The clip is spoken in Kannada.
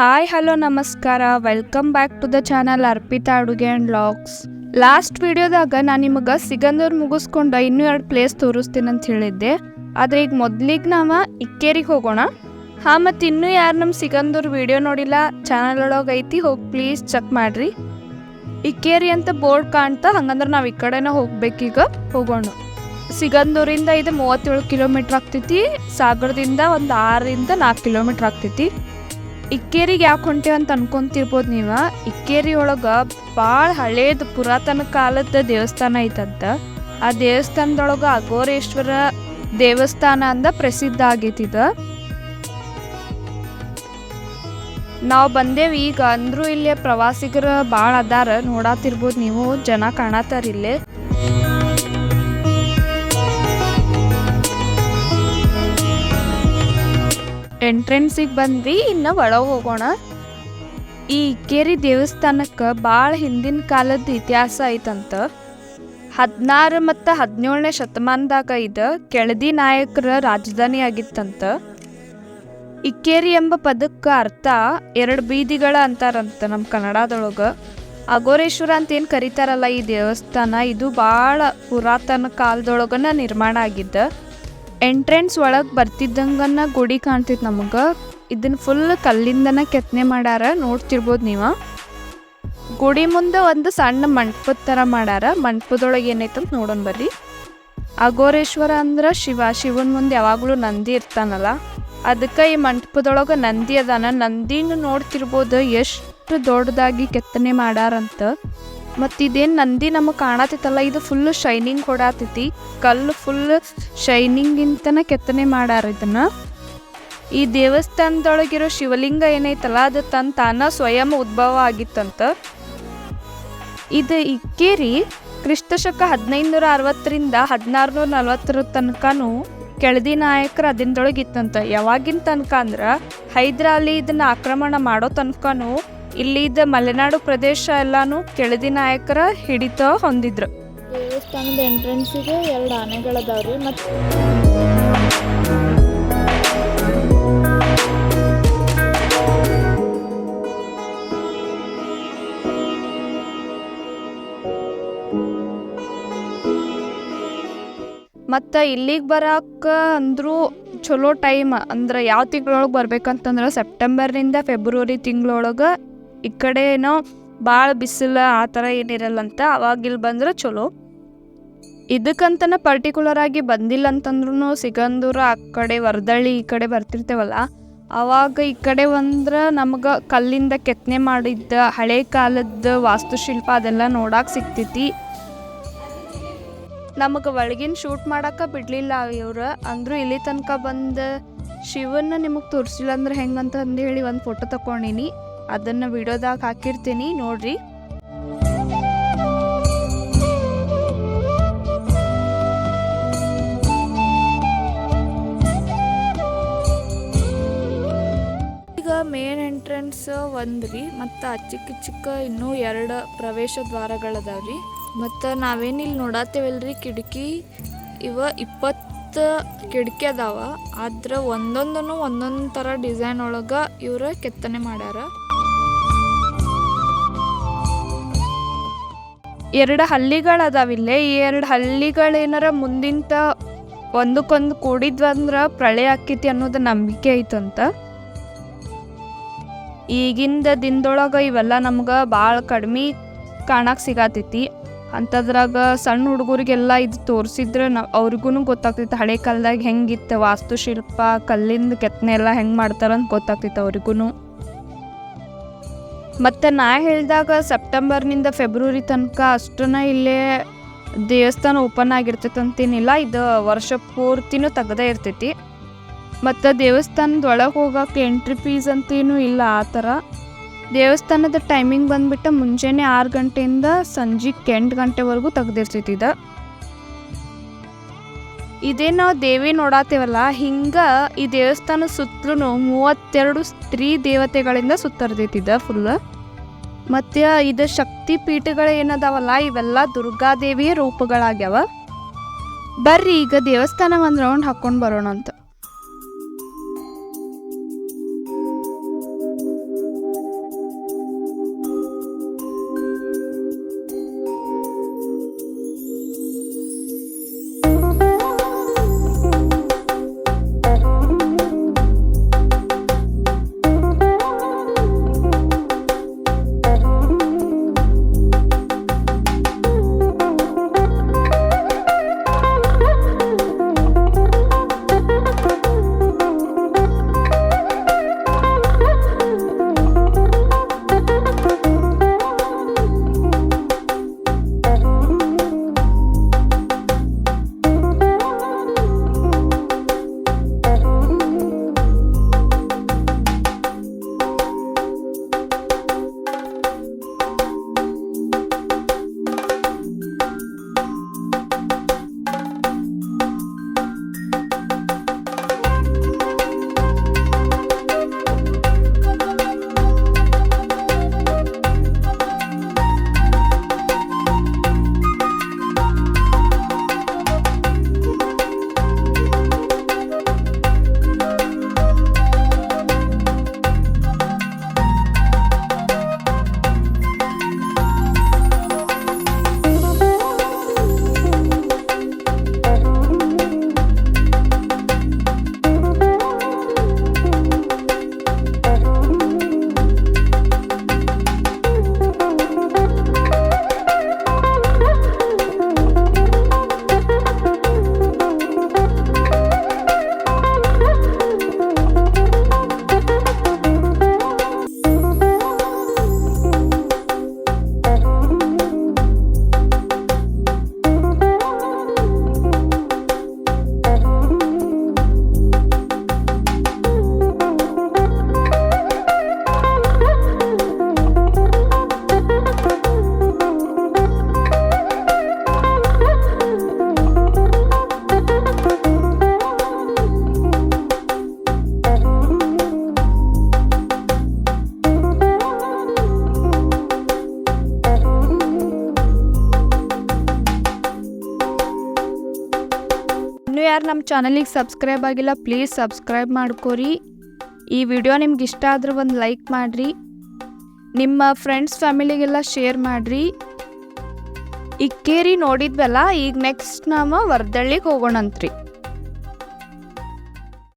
ಹಾಯ್ ಹಲೋ ನಮಸ್ಕಾರ welcome back to the channel Arpita Aduge and vlogs last ವಿಡಿಯೋದಾಗ ನಾನು ನಿಮಗೆ ಸಿಗಂದೂರು ಮುಗಿಸ್ಕೊಂಡು ಇನ್ನೂ ಎರಡು ಪ್ಲೇಸ್ ತೋರಿಸ್ತೀನಿ ಅಂತ ಹೇಳಿದ್ದೆ. ಆದರೆ ಈಗ ಮೊದಲಿಗೆ ನಾವು ಇಕ್ಕೇರಿಗೆ ಹೋಗೋಣ. ಹಾಂ, ಮತ್ತು ಇನ್ನೂ ಯಾರು ನಮ್ಮ ಸಿಗಂದೂರು ವಿಡಿಯೋ ನೋಡಿಲ್ಲ ಚಾನಲ್ ಒಳಗೆ ಐತಿ, ಹೋಗಿ ಪ್ಲೀಸ್ ಚೆಕ್ ಮಾಡಿರಿ. ಇಕ್ಕೇರಿ ಅಂತ ಬೋರ್ಡ್ ಕಾಣ್ತಾ, ಹಂಗಂದ್ರೆ ನಾವು ಈ ಕಡೆನೇ ಹೋಗ್ಬೇಕೀಗ. ಹೋಗೋಣ. ಸಿಗಂದೂರಿಂದ ಇದು ಮೂವತ್ತೇಳು ಕಿಲೋಮೀಟ್ರ್ ಆಗ್ತೈತಿ, ಸಾಗರದಿಂದ ಒಂದು ಆರರಿಂದ ನಾಲ್ಕು ಕಿಲೋಮೀಟ್ರ್ ಆಗ್ತೈತಿ. ಇಕ್ಕೇರಿಗೆ ಯಾಕೆ ಹೊಂಟೆ ಅಂತ ಅನ್ಕೊಂತಿರ್ಬೋದು ನೀವು? ಇಕ್ಕೇರಿ ಒಳಗೆ ಭಾಳ ಹಳೇದು ಪುರಾತನ ಕಾಲದ ದೇವಸ್ಥಾನ ಐತಂತ. ಆ ದೇವಸ್ಥಾನದೊಳಗೆ ಅಘೋರೇಶ್ವರ ದೇವಸ್ಥಾನ ಅಂದ ಪ್ರಸಿದ್ಧ ಆಗೈತಿ ನಾವು ಬಂದೇವಿ ಈಗ ಅಂದ್ರು ಇಲ್ಲಿ ಪ್ರವಾಸಿಗರು ಭಾಳ ಅದಾರ, ನೋಡಾತಿರ್ಬೋದು ನೀವು, ಜನ ಕಾಣತ್ತಾರ ಇಲ್ಲೇ. ಎಂಟ್ರೆನ್ಸಿಗೆ ಬಂದ್ವಿ, ಇನ್ನು ಒಳಗೆ ಹೋಗೋಣ. ಈ ಇಕ್ಕೇರಿ ದೇವಸ್ಥಾನಕ್ಕೆ ಭಾಳ ಹಿಂದಿನ ಕಾಲದ ಇತಿಹಾಸ ಐತಂತ. ಹದಿನಾರು ಮತ್ತು ಹದಿನೇಳನೇ ಶತಮಾನದಾಗ ಇದು ಕೆಳದಿ ನಾಯಕರ ರಾಜಧಾನಿ ಆಗಿತ್ತಂತ. ಇಕ್ಕೇರಿ ಎಂಬ ಪದಕ್ಕೆ ಅರ್ಥ ಎರಡು ಬೀದಿಗಳ ಅಂತಾರಂತ ನಮ್ಮ ಕನ್ನಡದೊಳಗೆ. ಅಗೋರೇಶ್ವರ ಅಂತ ಏನು ಕರೀತಾರಲ್ಲ ಈ ದೇವಸ್ಥಾನ, ಇದು ಭಾಳ ಪುರಾತನ ಕಾಲದೊಳಗನ ನಿರ್ಮಾಣ ಆಗಿದ್ದ. ಎಂಟ್ರೆನ್ಸ್ ಒಳಗೆ ಬರ್ತಿದ್ದಂಗನ್ನ ಗುಡಿ ಕಾಣ್ತೈತೆ ನಮಗೆ. ಇದನ್ನ ಫುಲ್ ಕಲ್ಲಿಂದನ ಕೆತ್ತನೆ ಮಾಡ್ಯಾರ ನೋಡ್ತಿರ್ಬೋದು ನೀವು. ಗುಡಿ ಮುಂದೆ ಒಂದು ಸಣ್ಣ ಮಂಟಪದ ಥರ ಮಾಡ್ಯಾರ ಮಂಟಪದೊಳಗೆ ಏನೈತೆ ನೋಡೋಣ ಬರ್ರಿ. ಅಘೋರೇಶ್ವರ ಅಂದ್ರೆ ಶಿವ, ಶಿವನ ಮುಂದೆ ಯಾವಾಗಲೂ ನಂದಿ ಇರ್ತಾನಲ್ಲ. ಅದಕ್ಕೆ ಈ ಮಂಟಪದೊಳಗೆ ನಂದಿ ಅದಾನ. ನಂದಿನ ನೋಡ್ತಿರ್ಬೋದು ಎಷ್ಟು ದೊಡ್ಡದಾಗಿ ಕೆತ್ತನೆ ಮಾಡ್ಯಾರಂತ ಮತ್ತು ಇದೇನು ನಂದಿ ನಮಗೆ ಕಾಣತಿತ್ತಲ್ಲ, ಇದು ಫುಲ್ಲು ಶೈನಿಂಗ್ ಕೊಡಾತೈತಿ. ಕಲ್ಲು ಫುಲ್ ಶೈನಿಂಗಿಂತನ ಕೆತ್ತನೆ ಮಾಡ್ಯಾರ ಇದನ್ನು. ಈ ದೇವಸ್ಥಾನದೊಳಗಿರೋ ಶಿವಲಿಂಗ ಏನೈತಲ್ಲ, ಅದು ತನ್ನ ತಾನ ಸ್ವಯಂ ಉದ್ಭವ ಆಗಿತ್ತಂತ. ಇದು ಇಕ್ಕೇರಿ ಕ್ರಿಸ್ತಶಕ ಹದಿನೈದುನೂರ ಅರವತ್ತರಿಂದ ಹದಿನಾರುನೂರ ನಲವತ್ತರ ತನಕನೂ ಕೆಳದಿ ನಾಯಕರ ಅದಿನದೊಳಗಿತ್ತಂತ ಯಾವಾಗಿನ ತನಕ ಅಂದ್ರೆ ಹೈದರಾಲಿ ಇದನ್ನು ಆಕ್ರಮಣ ಮಾಡೋ ತನಕನೂ ಇಲ್ಲಿದ್ದ ಮಲೆನಾಡು ಪ್ರದೇಶ ಎಲ್ಲಾನು ಕೆಳದಿ ನಾಯಕರ ಹಿಡಿತ ಹೊಂದಿದ್ರು. ದೇವಸ್ಥಾನದ ಎಂಟ್ರೆನ್ಸಿಗೆ ಎರಡು ಆನೆಗಳದಾವ್ರಿ ಮತ್ತು ಮತ್ತು ಇಲ್ಲಿಗೆ ಬರಕ್ಕೆ ಅಂದರೂ ಚಲೋ ಟೈಮ್ ಅಂದ್ರೆ ಯಾವ ತಿಂಗಳೊಳಗೆ ಬರ್ಬೇಕಂತಂದ್ರೆ ಸೆಪ್ಟೆಂಬರ್ನಿಂದ ಫೆಬ್ರವರಿ ತಿಂಗಳೊಳಗೆ ಈ ಕಡೆ ಏನೋ ಭಾಳ ಬಿಸಿಲು, ಆ ಥರ ಏನಿರಲ್ಲಂತ ಅವಾಗ ಇಲ್ಲಿ ಬಂದ್ರೆ ಚಲೋ. ಇದಕ್ಕಂತನ ಪರ್ಟಿಕ್ಯುಲರ್ ಆಗಿ ಬಂದಿಲ್ಲ ಅಂತಂದ್ರೂ ಸಿಗಂದೂರು ಆ ಕಡೆ ವರದಳ್ಳಿ ಈ ಕಡೆ ಬರ್ತಿರ್ತೇವಲ್ಲ, ಅವಾಗ ಈ ಕಡೆ ಬಂದ್ರೆ ನಮ್ಗೆ ಕಲ್ಲಿಂದ ಕೆತ್ತನೆ ಮಾಡಿದ್ದ ಹಳೆ ಕಾಲದ ವಾಸ್ತುಶಿಲ್ಪ ಅದೆಲ್ಲ ನೋಡಕ್ಕೆ ಸಿಗ್ತೈತಿ. ನಮಗೆ ಒಳಗಿನ ಶೂಟ್ ಮಾಡಕ್ಕೆ ಬಿಡಲಿಲ್ಲ ಇವ್ರು, ಅಂದರೂ ಇಲ್ಲಿ ತನಕ ಬಂದು ಶಿವನ ನಿಮಗೆ ತೋರಿಸಿಲ್ಲ ಅಂದ್ರೆ ಹೆಂಗಂತ ಹೇಳಿ ಒಂದು ಫೋಟೋ ತಗೊಂಡಿನಿ ಅದನ್ನು ವಿಡಿಯೋದಾಗ ಹಾಕಿರ್ತೀನಿ, ನೋಡ್ರಿ. ಈಗ ಮೇನ್ ಎಂಟ್ರೆನ್ಸ್ ಒಂದ್ರಿ ಮತ್ತು ಚಿಕ್ಕ ಚಿಕ್ಕ ಇನ್ನೂ ಎರಡು ಪ್ರವೇಶ ದ್ವಾರಗಳದಾವ್ರಿ. ಮತ್ತು ನಾವೇನಿಲ್ಲಿ ನೋಡತ್ತೇವಲ್ರಿ ಕಿಟಕಿ ಇವ ಇಪ್ಪತ್ತು ಕಿಟಕಿ ಅದಾವ. ಆದ್ರೆ ಒಂದೊಂದನ್ನು ಒಂದೊಂದು ಥರ ಡಿಸೈನ್ ಒಳಗೆ ಇವರು ಕೆತ್ತನೆ ಮಾಡ್ಯಾರ. ಎರಡು ಹಳ್ಳಿಗಳು ಇಲ್ಲಿ. ಈ ಎರಡು ಹಳ್ಳಿಗಳೇನಾರ ಮುಂದಿಂತ ಒಂದಕ್ಕೊಂದು ಕೂಡಿದ್ವಂದ್ರೆ ಪ್ರಳಯ ಆಕ್ಕೈತಿ ಅನ್ನೋದು ನಂಬಿಕೆ ಐತಂತ. ಈಗಿಂದ ದಿನದೊಳಗೆ ಇವೆಲ್ಲ ನಮ್ಗೆ ಭಾಳ ಕಡಿಮೆ ಕಾಣಕ್ಕೆ ಸಿಗತೈತಿ. ಅಂಥದ್ರಾಗ ಸಣ್ಣ ಹುಡುಗರಿಗೆಲ್ಲ ಇದು ತೋರಿಸಿದ್ರೆ ನಾವು ಅವ್ರಿಗೂ ಗೊತ್ತಾಗ್ತೈತಿ. ಹಳೆ ಕಾಲದಾಗ ಹೆಂಗಿತ್ತು ವಾಸ್ತುಶಿಲ್ಪ, ಕಲ್ಲಿಂದ ಕೆತ್ತನೆ ಎಲ್ಲ ಹೆಂಗೆ ಮಾಡ್ತಾರಂತ ಗೊತ್ತಾಗ್ತಿತ್ತು ಅವ್ರಿಗೂ ಮತ್ತು ನಾ ಹೇಳಿದಾಗ ಸೆಪ್ಟೆಂಬರ್ನಿಂದ ಫೆಬ್ರವರಿ ತನಕ ಅಷ್ಟನ್ನ ಇಲ್ಲೇ ದೇವಸ್ಥಾನ ಓಪನ್ ಆಗಿರ್ತೈತೆ ಅಂತೇನಿಲ್ಲ. ಇದು ವರ್ಷ ಪೂರ್ತಿನೂ ತೆಗ್ದೇ ಇರ್ತೈತಿ. ಮತ್ತು ದೇವಸ್ಥಾನದ ಒಳಗೆ ಹೋಗೋಕೆ ಎಂಟ್ರಿ ಫೀಸ್ ಅಂತೇನೂ ಇಲ್ಲ ಆ ಥರ ದೇವಸ್ಥಾನದ ಟೈಮಿಂಗ್ ಬಂದ್ಬಿಟ್ಟು ಮುಂಜಾನೆ ಆರು ಗಂಟೆಯಿಂದ ಸಂಜೆ ಎಂಟು ಗಂಟೆವರೆಗೂ ತೆಗ್ದಿರ್ತೈತಿ ಇದು. ಇದೇ ನಾವು ದೇವಿ ನೋಡಾತೇವಲ್ಲ, ಹಿಂಗೆ ಈ ದೇವಸ್ಥಾನ ಸುತ್ತಲೂ ಮೂವತ್ತೆರಡು ಸ್ತ್ರೀ ದೇವತೆಗಳಿಂದ ಸುತ್ತರ್ದೈತಿದ್ದ ಫುಲ್ ಮತ್ತು ಇದು ಶಕ್ತಿ ಪೀಠಗಳು ಏನದಾವಲ್ಲ, ಇವೆಲ್ಲ ದುರ್ಗಾದೇವಿಯ ರೂಪಗಳಾಗ್ಯಾವ. ಬರ್ರಿ, ಈಗ ದೇವಸ್ಥಾನ ಒಂದು ರೌಂಡ್ ಹಾಕ್ಕೊಂಡು ಬರೋಣ ಅಂತ ನಮ್ಮ ಚಾನಲಿಗೆ ಸಬ್ಸ್ಕ್ರೈಬ್ ಆಗಿಲ್ಲ ಪ್ಲೀಸ್ ಸಬ್ಸ್ಕ್ರೈಬ್ ಮಾಡ್ಕೋರಿ. ಈ ವಿಡಿಯೋ ನಿಮ್ಗೆ ಇಷ್ಟ ಆದ್ರೆ ಒಂದು ಲೈಕ್ ಮಾಡಿರಿ. ನಿಮ್ಮ ಫ್ರೆಂಡ್ಸ್ ಫ್ಯಾಮಿಲಿಗೆಲ್ಲ ಶೇರ್ ಮಾಡಿರಿ. ಇಕ್ಕೇರಿ ನೋಡಿದ್ವಲ್ಲ, ಈಗ ನೆಕ್ಸ್ಟ್ ನಾವು ವರ್ದಳ್ಳಿಗೆ ಹೋಗೋಣಂತ್ರಿ.